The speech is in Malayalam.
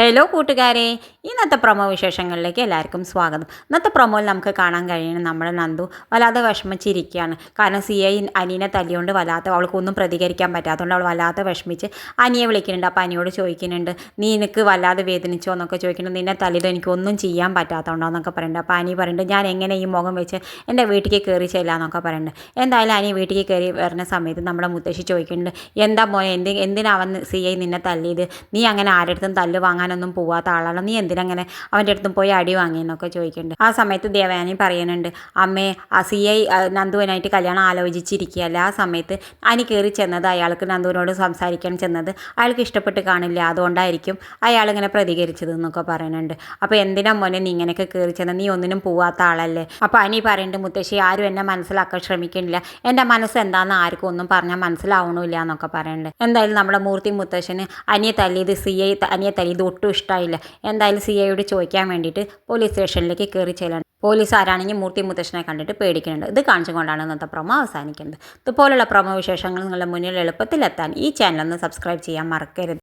ഹലോ കൂട്ടുകാരെ. ഇന്നത്തെ പ്രൊമോ വിശേഷങ്ങളിലേക്ക് എല്ലാവർക്കും സ്വാഗതം. ഇന്നത്തെ പ്രൊമോയിൽ നമുക്ക് കാണാൻ കഴിയുന്നത് നമ്മുടെ നന്ദു വല്ലാതെ വിഷമിച്ചിരിക്കുകയാണ്. കാരണം സി ഐ അനിയനെ തല്ലിയോണ്ട് വല്ലാത്ത അവൾക്കൊന്നും പ്രതികരിക്കാൻ പറ്റാത്തതുകൊണ്ട് അവൾ വല്ലാതെ വിഷമിച്ച് അനിയെ വിളിക്കുന്നുണ്ട്. അപ്പോൾ അനിയോട് ചോദിക്കുന്നുണ്ട് നീ എനിക്ക് വല്ലാതെ വേദനിച്ചോ? എന്നൊക്കെ ചോദിക്കുന്നു നിന്നെ തല്ലിയത്? എനിക്കൊന്നും ചെയ്യാൻ പറ്റാത്തതുണ്ടോ എന്നൊക്കെ പറയുന്നുണ്ട്. അപ്പോൾ അനി പറയുന്നുണ്ട് ഞാൻ എങ്ങനെ ഈ മുഖം വെച്ച് എന്റെ വീട്ടിലേക്ക് കയറി ചെല്ലാന്നൊക്കെ പറയുന്നുണ്ട്. എന്തായാലും അനി വീട്ടിലേക്ക് കയറി വരുന്ന സമയത്ത് നമ്മുടെ മുത്തശ്ശി ചോദിക്കുന്നുണ്ട് എന്താ മോനെ എന്ത് എന്തിനാവൻ സി ഐ നിന്നെ തല്ലിയത്? നീ അങ്ങനെ ആരുടെ അടുത്തും തല്ല് വാങ്ങാനൊന്നും പോവാത്ത ആളാണ്? നീ എന്തിനങ്ങനെ അവന്റെ അടുത്തും പോയി അടി വാങ്ങിയെന്നൊക്കെ ചോദിക്കുന്നുണ്ട്. ആ സമയത്ത് ദേവയാനി പറയുന്നുണ്ട് അമ്മേ സി ഐ നന്ദുവിനായിട്ട് കല്യാണം ആലോചിച്ചിരിക്കുകയല്ല? ആ സമയത്ത് അനി കയറി ചെന്നത് അയാൾക്ക് നന്ദുവിനോട് സംസാരിക്കാൻ ചെന്നത് അയാൾക്ക് ഇഷ്ടപ്പെട്ട് കാണില്ല. അതുകൊണ്ടായിരിക്കും അയാൾ ഇങ്ങനെ പ്രതികരിച്ചത് എന്നൊക്കെ പറയുന്നുണ്ട്. അപ്പോൾ എന്തിനാ മോനെ നീ ഇങ്ങനെയൊക്കെ കയറി ചെന്നത്? നീ ഒന്നിനും പോവാത്ത ആളല്ലേ? അപ്പോൾ അനി പറയുന്നുണ്ട് മുത്തശ്ശി ആരും എന്നെ മനസ്സിലാക്കാൻ ശ്രമിക്കുന്നില്ല. എന്റെ മനസ്സ് എന്താണെന്ന് ആർക്കും ഒന്നും പറഞ്ഞാൽ മനസ്സിലാവണമില്ല എന്നൊക്കെ പറയുന്നുണ്ട്. എന്തായാലും നമ്മുടെ മൂർത്തി മുത്തശ്ശന് അനിയെ തല്ലിയത് സി ഐ അനിയെ തല്ലിയത് ഒട്ടും ഇഷ്ടമായില്ല എന്തായാലും സി ഐയോട് ചോദിക്കാൻ വേണ്ടിയിട്ട് പോലീസ് സ്റ്റേഷനിലേക്ക് കയറി ചെല്ലണം. പോലീസ് ആരാണെങ്കിൽ മൂർത്തി മുത്തശ്ശനെ കണ്ടിട്ട് പേടിക്കുന്നുണ്ട്. ഇത് കാണിച്ചുകൊണ്ടാണ് ഇന്നത്തെ പ്രൊമോ അവസാനിക്കുന്നത്. ഇതുപോലുള്ള പ്രൊമോ വിശേഷങ്ങൾ നിങ്ങളുടെ മുന്നിൽ എളുപ്പത്തിലെത്താൻ ഈ ചാനൽ ഒന്ന് സബ്സ്ക്രൈബ് ചെയ്യാൻ മറക്കരുത്.